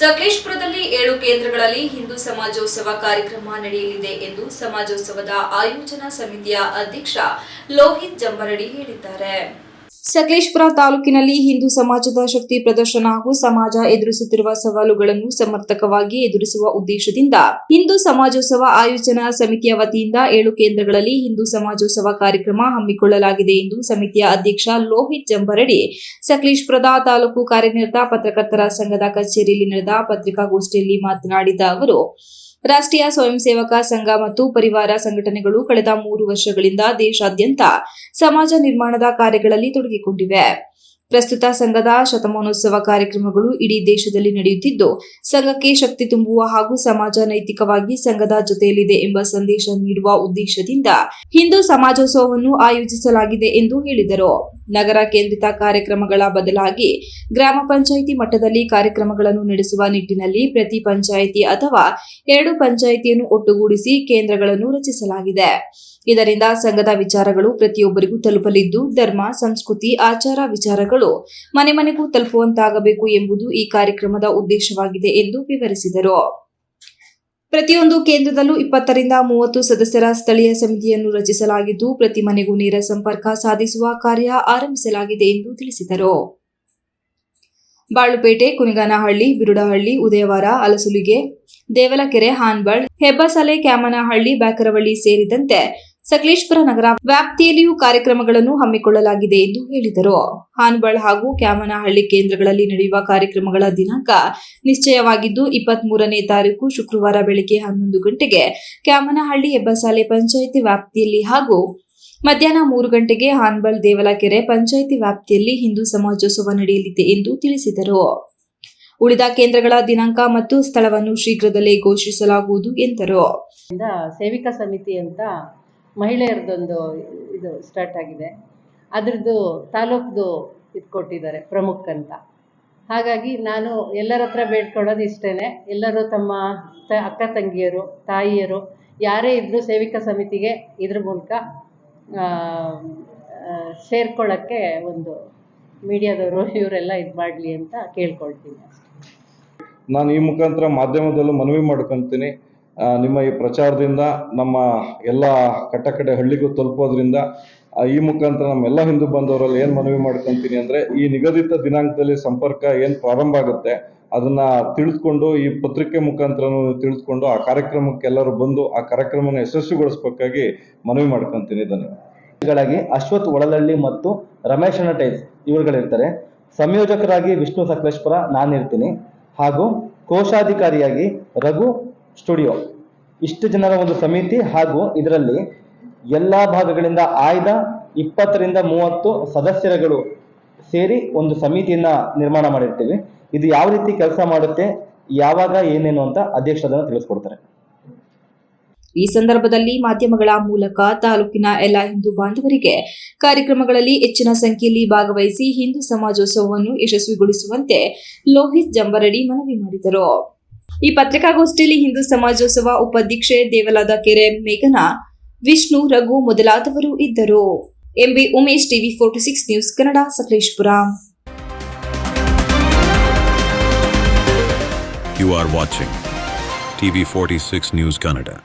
ಸಕಲೇಶ್ಪುರದಲ್ಲಿ ಏಳು ಕೇಂದ್ರಗಳಲ್ಲಿ ಹಿಂದೂ ಸಮಾಜೋತ್ಸವ ಕಾರ್ಯಕ್ರಮ ನಡೆಯಲಿದೆ ಎಂದು ಸಮಾಜೋತ್ಸವದ ಆಯೋಜನಾ ಸಮಿತಿಯ ಅಧ್ಯಕ್ಷ ಲೋಹಿತ್ ಜಂಬರಡಿ ಹೇಳಿದ್ದಾರೆ. ಸಕಲೇಶ್ಪುರ ತಾಲೂಕಿನಲ್ಲಿ ಹಿಂದೂ ಸಮಾಜದ ಶಕ್ತಿ ಪ್ರದರ್ಶನ ಹಾಗೂ ಸಮಾಜ ಎದುರಿಸುತ್ತಿರುವ ಸವಾಲುಗಳನ್ನು ಸಮರ್ಥಕವಾಗಿ ಎದುರಿಸುವ ಉದ್ದೇಶದಿಂದ ಹಿಂದೂ ಸಮಾಜೋತ್ಸವ ಆಯೋಜನಾ ಸಮಿತಿಯ ವತಿಯಿಂದ ಏಳು ಕೇಂದ್ರಗಳಲ್ಲಿ ಹಿಂದೂ ಸಮಾಜೋತ್ಸವ ಕಾರ್ಯಕ್ರಮ ಹಮ್ಮಿಕೊಳ್ಳಲಾಗಿದೆ ಎಂದು ಸಮಿತಿಯ ಅಧ್ಯಕ್ಷ ಲೋಹಿತ್ ಜಂಬರಡಿ ಸಕಲೇಶ್ಪುರದ ತಾಲೂಕು ಕಾರ್ಯನಿರತ ಪತ್ರಕರ್ತರ ಸಂಘದ ಕಚೇರಿಯಲ್ಲಿ ನಡೆದ ಪತ್ರಿಕಾಗೋಷ್ಠಿಯಲ್ಲಿ ಮಾತನಾಡಿದ ಅವರು. ರಾಷ್ಟ್ರೀಯ ಸ್ವಯಂ ಸೇವಕ ಸಂಘ ಮತ್ತು ಪರಿವಾರ ಸಂಘಟನೆಗಳು ಕಳೆದ ಮೂರು ವರ್ಷಗಳಿಂದ ದೇಶಾದ್ಯಂತ ಸಮಾಜ ನಿರ್ಮಾಣದ ಕಾರ್ಯಗಳಲ್ಲಿ ತೊಡಗಿಕೊಂಡಿವೆ. ಪ್ರಸ್ತುತ ಸಂಘದ ಶತಮಾನೋತ್ಸವ ಕಾರ್ಯಕ್ರಮಗಳು ಇಡೀ ದೇಶದಲ್ಲಿ ನಡೆಯುತ್ತಿದ್ದು, ಸಂಘಕ್ಕೆ ಶಕ್ತಿ ತುಂಬುವ ಹಾಗೂ ಸಮಾಜ ನೈತಿಕವಾಗಿ ಸಂಘದ ಜೊತೆಯಲ್ಲಿದೆ ಎಂಬ ಸಂದೇಶ ನೀಡುವ ಉದ್ದೇಶದಿಂದ ಹಿಂದೂ ಸಮಾಜೋತ್ಸವವನ್ನು ಆಯೋಜಿಸಲಾಗಿದೆ ಎಂದು ಹೇಳಿದರು. ನಗರ ಕೇಂದ್ರಿತ ಕಾರ್ಯಕ್ರಮಗಳ ಬದಲಾಗಿ ಗ್ರಾಮ ಪಂಚಾಯಿತಿ ಮಟ್ಟದಲ್ಲಿ ಕಾರ್ಯಕ್ರಮಗಳನ್ನು ನಡೆಸುವ ನಿಟ್ಟಿನಲ್ಲಿ ಪ್ರತಿ ಪಂಚಾಯಿತಿ ಅಥವಾ ಎರಡು ಪಂಚಾಯಿತಿಯನ್ನು ಒಟ್ಟುಗೂಡಿಸಿ ಕೇಂದ್ರಗಳನ್ನು ರಚಿಸಲಾಗಿದೆ. ಇದರಿಂದ ಸಂಘದ ವಿಚಾರಗಳು ಪ್ರತಿಯೊಬ್ಬರಿಗೂ ತಲುಪಲಿದ್ದು, ಧರ್ಮ, ಸಂಸ್ಕೃತಿ, ಆಚಾರ ವಿಚಾರಗಳು ಮನೆ ಮನೆಗೂ ತಲುಪುವಂತಾಗಬೇಕು ಎಂಬುದು ಈ ಕಾರ್ಯಕ್ರಮದ ಉದ್ದೇಶವಾಗಿದೆ ಎಂದು ವಿವರಿಸಿದರು. ಪ್ರತಿಯೊಂದು ಕೇಂದ್ರದಲ್ಲೂ ಇಪ್ಪತ್ತರಿಂದ ಮೂವತ್ತು ಸದಸ್ಯರ ಸ್ಥಳೀಯ ಸಮಿತಿಯನ್ನು ರಚಿಸಲಾಗಿದ್ದು, ಪ್ರತಿ ಮನೆಗೂ ನೇರ ಸಂಪರ್ಕ ಸಾಧಿಸುವ ಕಾರ್ಯ ಆರಂಭಿಸಲಾಗಿದೆ ಎಂದು ತಿಳಿಸಿದರು. ಬಾಳುಪೇಟೆ ಕುನಿಗಾನಹಳ್ಳಿ ಬಿರುಡಹಳ್ಳಿ, ಉದಯವಾರ, ಅಲಸುಲಿಗೆ, ದೇವಲಕೆರೆ ಹಾನ್ಬಳ್ ಹೆಬ್ಬಸಲೆ, ಕ್ಯಾಮನಹಳ್ಳಿ, ಬ್ಯಾಕರವಳ್ಳಿ ಸೇರಿದಂತೆ ಸಕಲೇಶ್ಪುರ ನಗರ ವ್ಯಾಪ್ತಿಯಲ್ಲಿಯೂ ಕಾರ್ಯಕ್ರಮಗಳನ್ನು ಹಮ್ಮಿಕೊಳ್ಳಲಾಗಿದೆ ಎಂದು ಹೇಳಿದರು. ಹಾನ್ಬಳ್ ಹಾಗೂ ಕ್ಯಾಮನಹಳ್ಳಿ ಕೇಂದ್ರಗಳಲ್ಲಿ ನಡೆಯುವ ಕಾರ್ಯಕ್ರಮಗಳ ದಿನಾಂಕ ನಿಶ್ಚಯವಾಗಿದ್ದು ಇಪ್ಪತ್ತ್ ಮೂರನೇ ತಾರೀಕು ಶುಕ್ರವಾರ ಬೆಳಗ್ಗೆ ಹನ್ನೊಂದು ಗಂಟೆಗೆ ಕ್ಯಾಮನಹಳ್ಳಿ ಹೆಬ್ಬಸಾಲೆ ಪಂಚಾಯಿತಿ ವ್ಯಾಪ್ತಿಯಲ್ಲಿ ಹಾಗೂ ಮಧ್ಯಾಹ್ನ ಮೂರು ಗಂಟೆಗೆ ಹಾನ್ಬಳ್ ದೇವಲಕೆರೆ ಪಂಚಾಯಿತಿ ವ್ಯಾಪ್ತಿಯಲ್ಲಿ ಹಿಂದೂ ಸಮಾಜೋತ್ಸವ ನಡೆಯಲಿದೆ ಎಂದು ತಿಳಿಸಿದರು. ಉಳಿದ ಕೇಂದ್ರಗಳ ದಿನಾಂಕ ಮತ್ತು ಸ್ಥಳವನ್ನು ಶೀಘ್ರದಲ್ಲೇ ಘೋಷಿಸಲಾಗುವುದು ಎಂದರು. ಸೇವಿಕಾ ಸಮಿತಿ ಅಂತ ಮಹಿಳೆಯರದೊಂದು ಇದು ಸ್ಟಾರ್ಟ್ ಆಗಿದೆ. ಅದರದ್ದು ತಾಲೂಕ್ದು ಇದು ಕೊಟ್ಟಿದ್ದಾರೆ ಪ್ರಮುಖ ಅಂತ. ಹಾಗಾಗಿ ನಾನು ಎಲ್ಲರ ಹತ್ರ ಬೇಡ್ಕೊಳ್ಳೋದು ಇಷ್ಟೇ ಎಲ್ಲರೂ ತಮ್ಮ ತ, ಅಕ್ಕ ತಂಗಿಯರು, ತಾಯಿಯರು, ಯಾರೇ ಇದ್ದರೂ ಸೇವಿಕಾ ಸಮಿತಿಗೆ ಇದ್ರ ಮೂಲಕ ಸೇರ್ಕೊಳ್ಳೋಕ್ಕೆ ಒಂದು ಮೀಡಿಯಾದವರು ಇವರೆಲ್ಲ ಇದು ಮಾಡಲಿ ಅಂತ ಕೇಳ್ಕೊಳ್ತೀನಿ ನಾನು ಈ ಮುಖಾಂತರ ಮಾಧ್ಯಮದಲ್ಲೂ ಮನವಿ ಮಾಡ್ಕೊತೀನಿ. ನಿಮ್ಮ ಈ ಪ್ರಚಾರದಿಂದ ನಮ್ಮ ಎಲ್ಲ ಕಟ್ಟಕಡೆ ಹಳ್ಳಿಗೂ ತಲುಪೋದ್ರಿಂದ ಈ ಮುಖಾಂತರ ನಮ್ಮ ಎಲ್ಲ ಹಿಂದೂ ಬಂದವರಲ್ಲಿ ಏನು ಮನವಿ ಮಾಡ್ಕೊತೀನಿ ಅಂದರೆ, ಈ ನಿಗದಿತ ದಿನಾಂಕದಲ್ಲಿ ಸಂಪರ್ಕ ಏನು ಪ್ರಾರಂಭ ಆಗುತ್ತೆ, ಅದನ್ನ ತಿಳಿದುಕೊಂಡು ಈ ಪತ್ರಿಕೆ ಮುಖಾಂತರ ತಿಳಿದುಕೊಂಡು ಆ ಕಾರ್ಯಕ್ರಮಕ್ಕೆ ಎಲ್ಲರೂ ಬಂದು ಆ ಕಾರ್ಯಕ್ರಮನ ಯಶಸ್ವಿಗೊಳಿಸಬೇಕಾಗಿ ಮನವಿ ಮಾಡ್ಕೊತೀನಿ. ಇದನ್ನು ಅಶ್ವತ್ ಒಳಲಳ್ಳಿ ಮತ್ತು ರಮೇಶ್ ಅಣ್ಣಟೈಸ್ ಇವರುಗಳಿರ್ತಾರೆ. ಸಂಯೋಜಕರಾಗಿ ವಿಷ್ಣು ಸಕಲೇಶ್ಪುರ ನಾನಿರ್ತೀನಿ. ಹಾಗೂ ಕೋಶಾಧಿಕಾರಿಯಾಗಿ ರಘು ಸ್ಟುಡಿಯೋ. ಇಷ್ಟು ಜನರ ಒಂದು ಸಮಿತಿ ಹಾಗೂ ಇದರಲ್ಲಿ ಎಲ್ಲ ಭಾಗಗಳಿಂದ ಆಯ್ದ ಇಪ್ಪತ್ತರಿಂದ ಮೂವತ್ತು ಸದಸ್ಯರುಗಳು ಸೇರಿ ಒಂದು ಸಮಿತಿಯನ್ನ ನಿರ್ಮಾಣ ಮಾಡಿರ್ತೀವಿ. ಇದು ಯಾವ ರೀತಿ ಕೆಲಸ ಮಾಡುತ್ತೆ, ಯಾವಾಗ, ಏನೇನು ಅಂತ ಅಧ್ಯಕ್ಷರನ್ನ ತಿಳಿಸ್ಕೊಡ್ತಾರೆ. ಈ ಸಂದರ್ಭದಲ್ಲಿ ಮಾಧ್ಯಮಗಳ ಮೂಲಕ ತಾಲೂಕಿನ ಎಲ್ಲ ಹಿಂದೂ ಬಾಂಧವರಿಗೆ ಕಾರ್ಯಕ್ರಮಗಳಲ್ಲಿ ಹೆಚ್ಚಿನ ಸಂಖ್ಯೆಯಲ್ಲಿ ಭಾಗವಹಿಸಿ ಹಿಂದೂ ಸಮಾಜೋತ್ಸವವನ್ನು ಯಶಸ್ವಿಗೊಳಿಸುವಂತೆ ಲೋಹಿತ್ ಜಂಬರಡಿ ಮನವಿ ಮಾಡಿದರು. ಈ ಪತ್ರಿಕಾಗೋಷ್ಠಿಯಲ್ಲಿ ಹಿಂದೂ ಸಮಾಜೋತ್ಸವ ಉಪಾಧ್ಯಕ್ಷೆ ದೇವಲಾದ ಕೆರೆ ಮೇಘನಾ, ವಿಷ್ಣು, ರಘು ಮೊದಲಾದವರು ಇದ್ದರು MB Umesh, TV forty six news Kannada, Sakleshpur You are watching TV46 News Kannada.